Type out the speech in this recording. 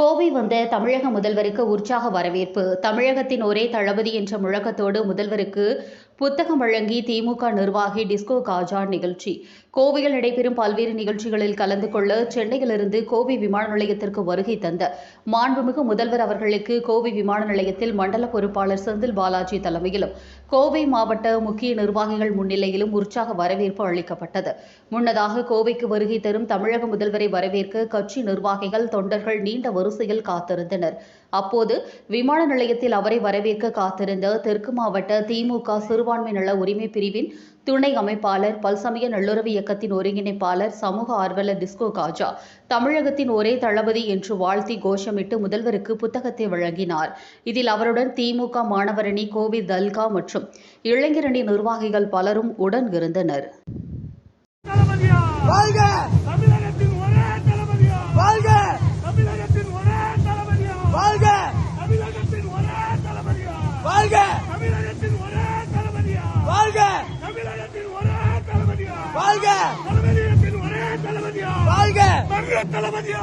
கோவை வந்த தமிழக முதல்வருக்கு உற்சாக வரவேற்பு. தமிழகத்தின் ஒரே தளபதி என்ற முழக்கத்தோடு முதல்வருக்கு புத்தகம் வழங்கி திமுக நிர்வாகி டிஸ்கோ காஜா நிகழ்ச்சி. கோவையில் நடைபெறும் பல்வேறு நிகழ்ச்சிகளில் கலந்து கொள்ள சென்னையிலிருந்து கோவை விமான நிலையத்திற்கு வருகை தந்த மாண்புமிகு முதல்வர் அவர்களுக்கு கோவை விமான நிலையத்தில் மண்டல பொறுப்பாளர் செந்தில் பாலாஜி தலைமையிலும் கோவை மாவட்ட முக்கிய நிர்வாகிகள் முன்னிலையிலும் உற்சாக வரவேற்பு அளிக்கப்பட்டது. முன்னதாக கோவைக்கு வருகை தரும் தமிழக முதல்வரை வரவேற்க கட்சி நிர்வாகிகள் தொண்டர்கள் நீண்ட வரிசையில் காத்திருந்தனர். அப்போது விமான நிலையத்தில் அவரை வரவேற்க காத்திருந்த தெற்கு மாவட்ட திமுக சிறுபான்மை நல உரிமை பிரிவின் துணை அமைப்பாளர் பல்சமய நல்லுறவு இயக்கத்தின் ஒருங்கிணைப்பாளர் சமூக ஆர்வலர் டிஸ்கோ காஜா தமிழகத்தின் ஒரே தளபதி என்று வாழ்த்தி கோஷமிட்டு முதல்வருக்கு புத்தகத்தை வழங்கினார். இதில் அவருடன் திமுக மாணவரணி கோவி தல்கா மற்றும் இளைஞரணி நிர்வாகிகள் பலரும் உடன் இருந்தனர். வாழ்க. தளபதியா? வாழ்க. தளபதியா?